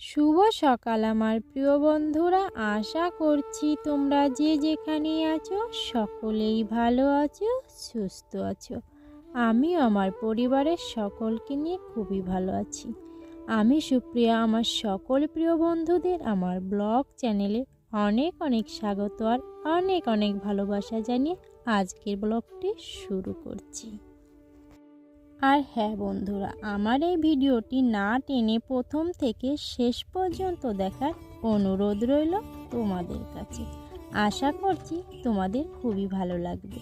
শুভ সকাল আমার প্রিয় বন্ধুরা। আশা করছি তোমরা যে যেখানে আছো সকলেই ভালো আছো, সুস্থ আছো। আমি আমার পরিবারের সকলকে নিয়ে খুবই ভালো আছি। আমি সুপ্রিয়া, আমার সকল প্রিয় বন্ধুদের আমার ব্লগ চ্যানেলে অনেক অনেক স্বাগত আর অনেক অনেক ভালোবাসা জানিয়ে আজকের ব্লগটি শুরু করছি। আর হ্যাঁ বন্ধুরা, আমার এই ভিডিওটি না টেনে প্রথম থেকে শেষ পর্যন্ত দেখার অনুরোধ রইল তোমাদের কাছে। আশা করছি তোমাদের খুবই ভালো লাগবে।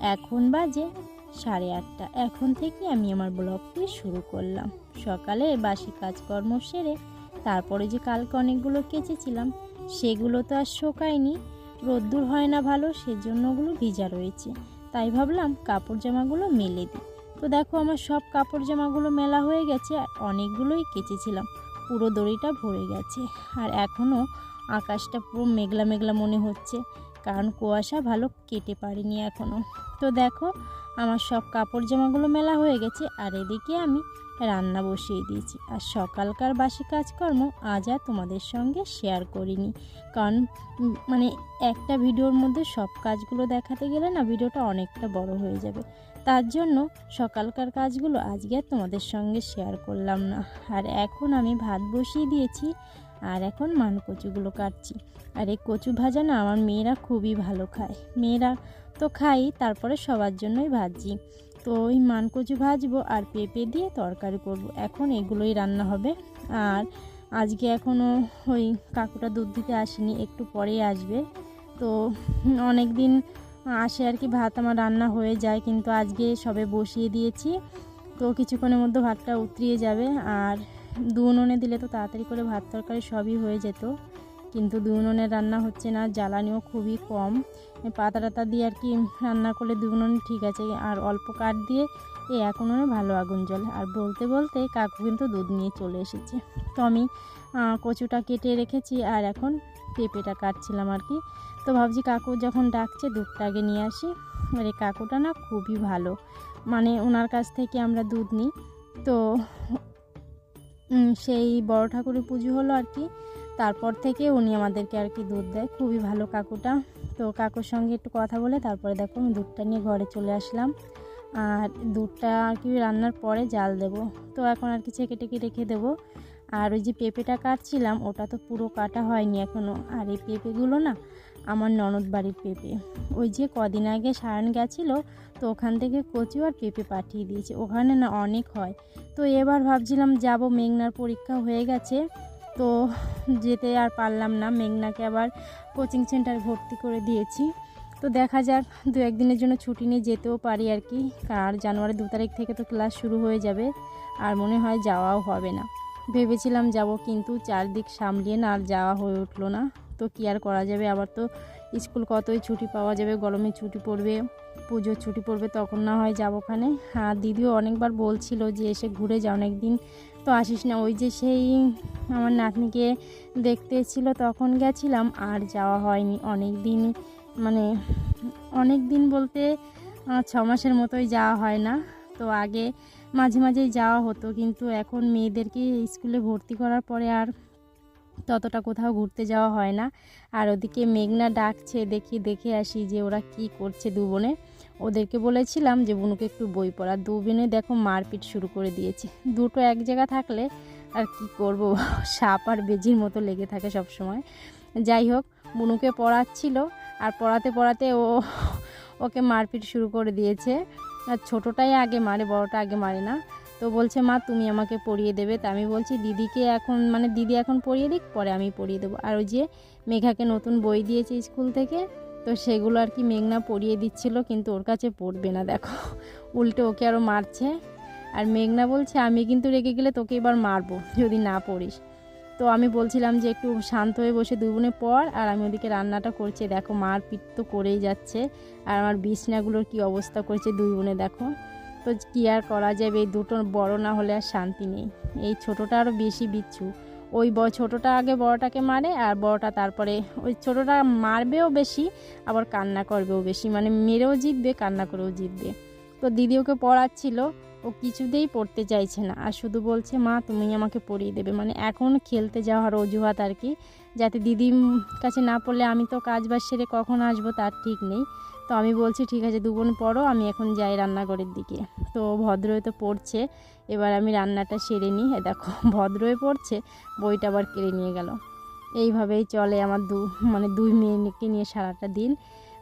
এখন বাজে সাড়ে আটটা। এখন থেকে আমি আমার ব্লগটি শুরু করলাম। সকালে বাসি কাজকর্ম সেরে তারপরে যে কালকে অনেকগুলো কেচেছিলাম, সেগুলো তো আর শোকায়নি। রোদ্দুর হয় না ভালো, সেজন্য ওগুলো ভিজা রয়েছে। তাই ভাবলাম কাপড় জামাগুলো মেলে দিই। তো দেখো আমার সব কাপড় জামাগুলো মেলা হয়ে গেছে, আর অনেকগুলোই কেচেছিলাম। পুরো দড়িটা ভরে গেছে। আর এখনও আকাশটা পুরো মেঘলা মেঘলা মনে হচ্ছে, কারণ কুয়াশা ভালো কেটে পারিনি এখনও তো দেখো, আমার সব কাপড় জামাগুলো মেলা হয়ে গেছে, আর এদিকে আমি রান্না বসিয়ে দিয়েছি। আর সকালকার বাসি কাজকর্ম আজ আর তোমাদের সঙ্গে শেয়ার করিনি। কারণ মানে একটা ভিডিওর মধ্যে সব কাজগুলো দেখাতে গেলে না ভিডিওটা অনেকটা বড় হয়ে যাবে। তার জন্য সকালকার কাজগুলো আজকে আর তোমাদের সঙ্গে শেয়ার করলাম না। আর এখন আমি ভাত বসিয়ে দিয়েছি, আর এখন মান কচুগুলো কাটছি। আর এই কচু ভাজা না আমার মেয়েরা খুবই ভালো খায়। মেয়েরা তো খাই তারপরে সবার জন্যই ভাজি তো ওই মানকচু ভাজবো আর পেঁপে দিয়ে তরকারি করব। এখন এগুলোই রান্না হবে। আর আজকে এখনও ওই কাকুটা দুধ দিতে আসেনি, একটু পরেই আসবে। তো অনেক দিন আসে আর কি ভাত আমার রান্না হয়ে যায়, কিন্তু আজকে সবে বসিয়ে দিয়েছি। তো কিছুক্ষণের মধ্যে ভাতটা উতরিয়ে যাবে। আর দু উনুনে দিলে তো তাড়াতাড়ি করে ভাত তরকারি সবই হয়ে যেত। কিন্তু দু উনুনের রান্না হচ্ছে না, জ্বালানিও খুবই কম। পাতা টাতা দিয়ে আর কি রান্না করলে দু ঠিক আছে। আর অল্প কাঠ দিয়ে এই এক উনুনে ভালো আগুন জ্বলে। আর বলতে বলতে কাকু কিন্তু দুধ নিয়ে চলে এসেছে। তো আমি কচুটা কেটে রেখেছি আর এখন পেঁপেটা কাটছিলাম আর কি। তো ভাবছি কাকু যখন ডাকছে দুধটা আগে নিয়ে আসি। আর এই কাকুটা না খুবই ভালো। মানে ওনার কাছ থেকে আমরা দুধ নিই। তো সেই বড় ঠাকুরের পুজো হলো আর কি। তারপর থেকে উনি আমাদেরকে আর কি দুধ দেয়। খুবই ভালো কাকুটা। তো কাকুর সঙ্গে একটু কথা বলে তারপরে দেখো আমি দুধটা নিয়ে ঘরে চলে আসলাম। আর দুধটা আর কি রান্নার পরে জাল দেব। তো এখন আর কি ছেঁকে টেকে রেখে দেবো। আর ওই যে পেঁপেটা কাটছিলাম, ওটা তো পুরো কাটা হয়নি এখনও আর এই পেঁপেগুলো না আমার ননদ বাড়ির পেঁপে। ওই যে কদিন আগে সায়ন গেছিল, তো ওখান থেকে কচু আর পেঁপে পাঠিয়ে দিয়েছে। ওখানে না অনেক হয়। তো এবার ভাবছিলাম যাব, মেঘনার পরীক্ষা হয়ে গেছে। তো যেতে আর পারলাম না। মেঘনাকে আবার কোচিং সেন্টার ভর্তি করে দিয়েছি। তো দেখা যাক, দু একদিনের জন্য ছুটি নিয়ে যেতেও পারি আর কি। আর জানুয়ারি দু তারিখ থেকে তো ক্লাস শুরু হয়ে যাবে, আর মনে হয় যাওয়াও হবে না। ভেবেছিলাম যাব, কিন্তু চারদিক সামলিয়ে না আর যাওয়া হয়ে উঠল না। তো কী আর করা যাবে? আবার তো স্কুল কতই ছুটি পাওয়া যাবে? গরমে ছুটি পড়বে। পুজোর ছুটি পড়বে তখন না হয় যাব ওখানে। আর দিদিও অনেকবার বলছিল যে এসে ঘুরে যা অনেক দিন তো আসিস না, ওই যে সেই আমার নাতনিকে দেখতে ছিল তখন গেছিলাম আর যাওয়া হয়নি। অনেক দিন মানে অনেক দিন বলতে ছ মাসের মতোই যাওয়া হয় না। তো আগে মাঝে মাঝেই যাওয়া হতো, কিন্তু এখন মেয়েদেরকে স্কুলে ভর্তি করার পরে আর ততটা কোথাও ঘুরতে যাওয়া হয় না। আর ওদিকে মেঘনা ডাকছে, দেখি, দেখে আসি যে ওরা কি করছে দু বোনে ওদেরকে বলেছিলাম যে, বুনুকে একটু বই পড়া। দু বোনে দেখো মারপিট শুরু করে দিয়েছে। দুটো এক জায়গা থাকলে আর কি করব? সাপ আর বেজির মতো লেগে থাকে সব সময় যাই হোক, বুনুকে পড়াচ্ছিল। আর পড়াতে পড়াতে ও ওকে মারপিট শুরু করে দিয়েছে। আর ছোটোটাই আগে মারে, বড়টা আগে মারে না। তো বলছে, মা, তুমি আমাকে পড়িয়ে দেবে। তা আমি বলছি, দিদিকে এখন মানে দিদি এখন পড়িয়ে দিক, পরে আমি পড়িয়ে দেবো। আর ওই যে মেঘাকে নতুন বই দিয়েছে স্কুল থেকে। তো সেগুলো আর কি মেঘনা পরিয়ে দিচ্ছিল, কিন্তু ওর কাছে পড়বে না, দেখো। উল্টে ওকে আরও মারছে। আর মেঘনা বলছে, আমি কিন্তু রেগে গেলে তোকে এবার মারবো, যদি না পড়িস। তো আমি বলছিলাম যে, একটু শান্ত হয়ে বসে দুগুণে পর আর আমি ওদিকে রান্নাটা করছি। দেখো মারপিট তো করেই যাচ্ছে, আর আমার বিছনাগুলোর কি অবস্থা করেছে দুই বোনে, দেখো। তো কী আর করা যাবে? এই দুটো বড় না হলে আর শান্তি নেই। এই ছোটোটা আরও বেশি বিচ্ছু। ওই ব, ছোটোটা আগে বড়টাকে মারে আর বড়টা তারপরে ওই ছোটোটা মারবেও বেশি, আবার কান্না করবেও বেশি। মানে মেরেও জিতবে, কান্না করেও জিতবে। তো দিদি ওকে পড়াচ্ছিল, ও কিছুতেই পড়তে চাইছে না। আর শুধু বলছে, মা, তুমি আমাকে পড়িয়ে দেবে। মানে এখন খেলতে যাওয়ার অজুহাত আর কি। যাতে দিদির কাছে না পড়লে আমি তো কাজ বাজ সেরে কখন আসব তার ঠিক নেই। তো আমি বলছি, ঠিক আছে, দুগুণ পড়ো, আমি এখন যাই রান্নাঘরের দিকে। তো ভদ্রই তো পড়ছে। এবার আমি রান্নাটা সেরে নিই। দেখো, ভদ্রই পড়ছে, বইটা আবার কেড়ে নিয়ে গেল। এইভাবেই চলে আমার দু মানে দুই মেয়েকে নিয়ে সারাটা দিন।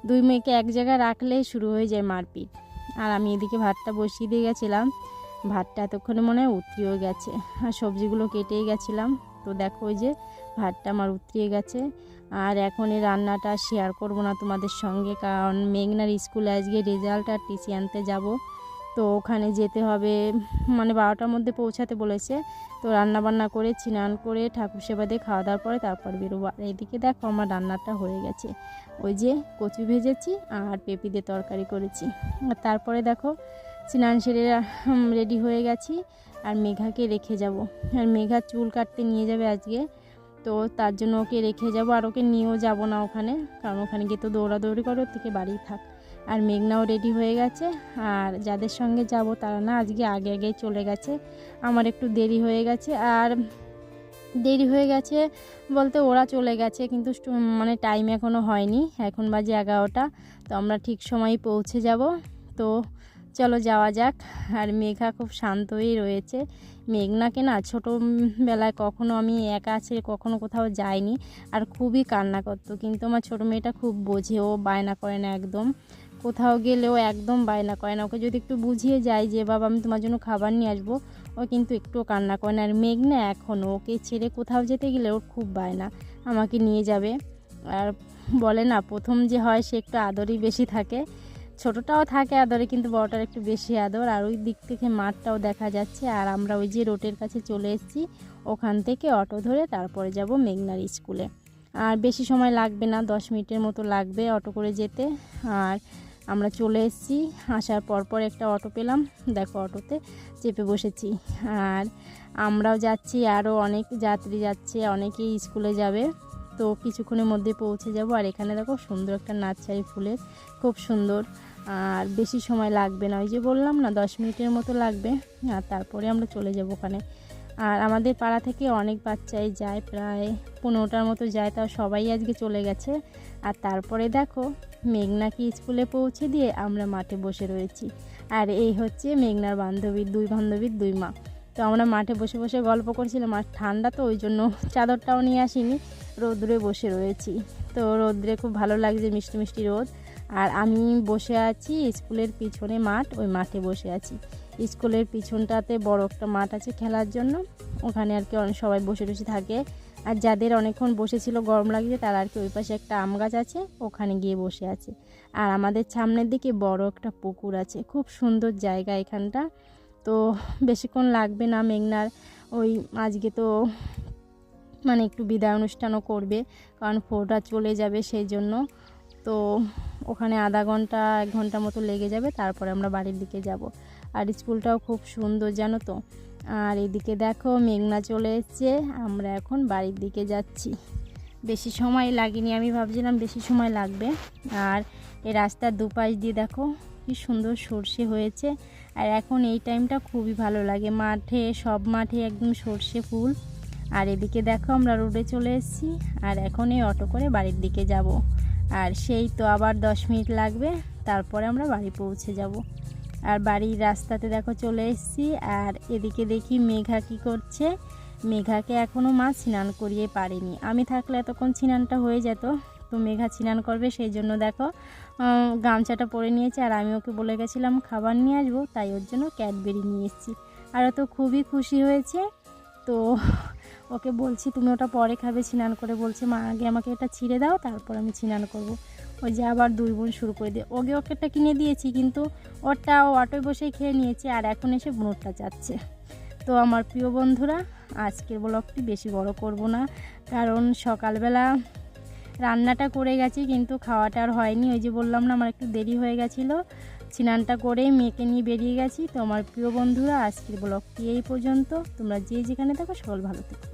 দুই মেয়েকে এক জায়গায় রাখলেই শুরু হয়ে যায় মারপিট। আর আমি এদিকে ভাতটা বসিয়ে দিয়ে গেছিলাম। ভাতটা এতক্ষণে মনে হয় উতরিয়েও গেছে। আর সবজিগুলো কেটেই গেছিলাম। তো দেখো ওই যে ভাতটা আমার উতরিয়ে গেছে। আর এখন এই রান্নাটা শেয়ার করব না তোমাদের সঙ্গে, কারণ মেঘনার স্কুলে আজকে রেজাল্ট আর টিসি আনতে যাব। তো ওখানে যেতে হবে মানে বারোটার মধ্যে পৌঁছাতে বলেছে। তো রান্না বান্না করে, স্নান করে, ঠাকুর সেবা দিয়ে খাওয়া দাওয়ার পরে তারপর বেরোবো। আর এদিকে দেখো আমার রান্নাটা হয়ে গেছে। ওই যে কচু ভেজেছি আর পেঁপি দিয়ে তরকারি করেছি। আর তারপরে দেখো স্নান সেরে রেডি হয়ে গেছি। আর মেঘাকে রেখে যাব। আর মেঘা চুল কাটতে নিয়ে যাবে আজকে। তো তার জন্য ওকে রেখে যাব। আর ওকে নিয়েও যাব না ওখানে। কারণ ওখানে গিয়ে তো দৌড়াদৌড়ি করে, ওর থেকে বাড়ি থাক। আর মেঘনাও রেডি হয়ে গেছে। আর যাদের সঙ্গে যাব তারা না আজকে আগে আগে চলে গেছে। আমার একটু দেরি হয়ে গেছে। আর দেরি হয়ে গেছে বলতে ওরা চলে গেছে, কিন্তু মানে টাইম এখনও হয়নি। এখন বাজে এগারোটা। তো আমরা ঠিক সময়ই পৌঁছে যাব। তো চলো যাওয়া যাক। আর মেঘা খুব শান্তই রয়েছে। মেঘনাকে না ছোটোবেলায় কখনো আমি একা ছেড়ে কখনো কোথাও যাইনি আর খুবই কান্না করতো। কিন্তু আমার ছোটো মেয়েটা খুব বোঝে, ও বায়না করে না একদম। কোথাও গেলেও একদম বায়না করে না। ওকে যদি একটু বুঝিয়ে যাই যে, বাবা, আমি তোমার জন্য খাবার নিয়ে আসব, ও কিন্তু একটুও কান্না করে না। আর মেঘনা এখনও ওকে ছেড়ে কোথাও যেতে গেলে ওর খুব বায়না, আমাকে নিয়ে যাবে। আর বলে না, প্রথম যে হয় সে একটু আদরই বেশি থাকে। ছোটটাও থাকে আদরে, কিন্তু বড়টার একটু বেশি আদর। আর ওই দিক থেকে মাঠটাও দেখা যাচ্ছে। আর আমরা ওই যে রোডের কাছে চলে এসেছি, ওখান থেকে অটো ধরে তারপরে যাব মেঘনার স্কুলে। আর বেশি সময় লাগবে না, দশ মিনিটের মতো লাগবে অটো করে যেতে। আর আমরা চলে এসেছি, আসার পর পর একটা অটো পেলাম। দেখো অটোতে চেপে বসেছি। আর আমরাও যাচ্ছি, আরও অনেক যাত্রী যাচ্ছে, অনেকেই স্কুলে যাবে। তো কিছুক্ষণের মধ্যে পৌঁছে যাব। আর এখানে দেখো সুন্দর একটা নার্সারি ফুলের, খুব সুন্দর। আর বেশি সময় লাগবে না, ওই যে বললাম না, দশ মিনিটের মতো লাগবে। আর তারপরে আমরা চলে যাব ওখানে। আর আমাদের পাড়া থেকে অনেক বাচ্চাই যায়, প্রায় পনেরোটার মতো যায়, তাও সবাই আজকে চলে গেছে। আর তারপরে দেখো মেঘনাকে স্কুলে পৌঁছে দিয়ে আমরা মাঠে বসে রয়েছি। আর এই হচ্ছে মেঘনার বান্ধবীর দুই বান্ধবীর দুই মা। তো আমরা মাঠে বসে বসে গল্প করছিলাম আর ঠান্ডা তো, ওই জন্য চাদরটাও নিয়ে আসিনি। রোদ্রে বসে রয়েছি। তো রোদ্রে খুব ভালো লাগছে, মিষ্টি মিষ্টি রোদ। আর আমি বসে আছি স্কুলের পিছনে মাঠ, ওই মাঠে বসে আছি। স্কুলের পিছনটাতে বড় একটা মাঠ আছে খেলার জন্য। ওখানে আর কি অনেক সবাই বসে বসে থাকে। আর যাদের অনেকক্ষণ বসেছিল, গরম লাগছে, তারা আর কি ওই পাশে একটা আম গাছ আছে, ওখানে গিয়ে বসে আছে। আর আমাদের সামনের দিকে বড় একটা পুকুর আছে। খুব সুন্দর জায়গা এখানটা। তো বেশিক্ষণ লাগবে না মেঘনার। ওই আজকে তো মানে একটু বিদায় অনুষ্ঠানও করবে, কারণ ফোটা চলে যাবে সেই জন্য। তো ওখানে আধা ঘণ্টা, এক ঘণ্টা মতো লেগে যাবে, তারপরে আমরা বাড়ির দিকে যাব। আর স্কুলটাও খুব সুন্দর, জানো তো। আর এদিকে দেখো মেঘনা চলে এসছে, আমরা এখন বাড়ির দিকে যাচ্ছি। বেশি সময় লাগেনি, আমি ভাবছিলাম বেশি সময় লাগবে। আর এই রাস্তার দুপাশ দিয়ে দেখো কি সুন্দর সর্ষে হয়েছে। আর এখন এই টাইমটা খুবই ভালো লাগে। মাঠে, সব মাঠে একদম সর্ষে ফুল। আর এদিকে দেখো আমরা রোডে চলে এসেছি। আর এখন এই অটো করে বাড়ির দিকে যাব। আর সেই তো আবার দশ মিনিট লাগবে। তারপরে আমরা বাড়ি পৌঁছে যাব। আর বাড়ির রাস্তাতে দেখো চলে এসেছি। আর এদিকে দেখি মেঘা কি করছে। মেঘাকে এখনও মা স্নান করিয়ে পারেনি। আমি থাকলে এতক্ষণ স্নানটা হয়ে যেত। তো মেঘা স্নান করবে, সেই জন্য দেখো গামছাটা পরে নিয়েছে আর আমি ওকে বলে গেছিলাম, খাবার নিয়ে আসব, তাই ওর জন্য ক্যাডবেরি নিয়ে এসেছি। আর ও তো খুবই খুশি হয়েছে। তো ওকে বলছি, তুমি ওটা পরে খাবে। স্নান করে বলছে, মা, আগে আমাকে এটা ছিঁড়ে দাও, তারপর আমি স্নান করব। ওই যে আবার দুই বোন শুরু করে দিয়ে, ওকে ওকেটা কিনে দিয়েছি, কিন্তু ওরটা ও অটোয় বসেই খেয়ে নিয়েছে আর এখন এসে বোনরটা যাচ্ছে তো আমার প্রিয় বন্ধুরা, আজকের ব্লগটি বেশি বড় করব না, কারণ সকালবেলা রান্নাটা করে গেছি, কিন্তু খাওয়াটা আর হয়নি। ওই যে বললাম না, আমার একটু দেরি হয়ে গেছিল। স্নানটা করে মেয়েকে নিয়ে বেরিয়ে গেছি। তো আমার প্রিয় বন্ধুরা, আজকের ব্লগটি এই পর্যন্ত। তোমরা যে যেখানে থাকো, সকল ভালো থেকো।